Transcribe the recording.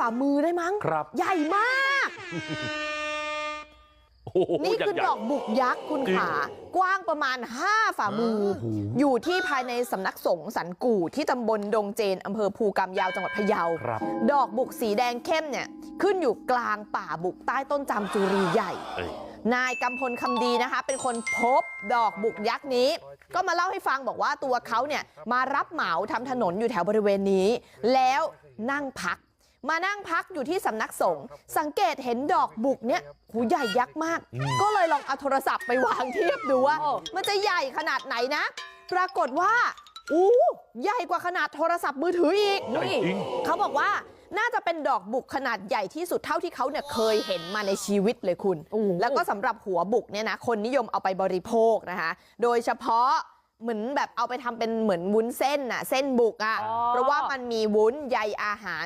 ฝ่ามือได้มั้งครับใหญ่มากโอ้โหนี่คือยังใหญ่ดอกบุกยักษ์คุณจริงขากว้างประมาณ5ฝ่ามือโอ้โหอยู่ที่ภายในสำนักสงฆ์สันกู่ที่ตำบลดงเจนอำเภอภูกำยาวจังหวัดพะเยาครับดอกบุกสีแดงเข้มเนี่ยขึ้นอยู่กลางป่าบุกใต้ต้นจามจุรีใหญ่เอ้ยนายกำพลคำดีนะคะ เป็นคนพบดอกบุกยักษ์นี้ ก็มาเล่าให้ฟังบอกว่าตัวเขาเนี่ยมารับเหมาทำถนนอยู่แถวบริเวณนี้ แล้วนั่งพัก มานั่งพักอยู่ที่สำนักสงฆ์สังเกตเห็นดอกบุกเนี่ยหูใหญ่ยักษ์มาก ก็เลยลองเอาโทรศัพท์ไปวางเทียบดูว่า มันจะใหญ่ขนาดไหนนะ ปรากฏว่าอู้ใหญ่กว่าขนาดโทรศัพท์มือถืออีกใหญ่จริงเขาบอกว่าน่าจะเป็นดอกบุกขนาดใหญ่ที่สุดเท่าที่เขาเนี่ยเคยเห็นมาในชีวิตเลยคุณ แล้วก็สำหรับหัวบุกเนี่ยนะคนนิยมเอาไปบริโภคนะคะ โดยเฉพาะเหมือนแบบเอาไปทำเป็นเหมือนวุ้นเส้นน่ะเส้นบุกอะอ๋อเพราะว่ามันมีวุ้นใยอาหาร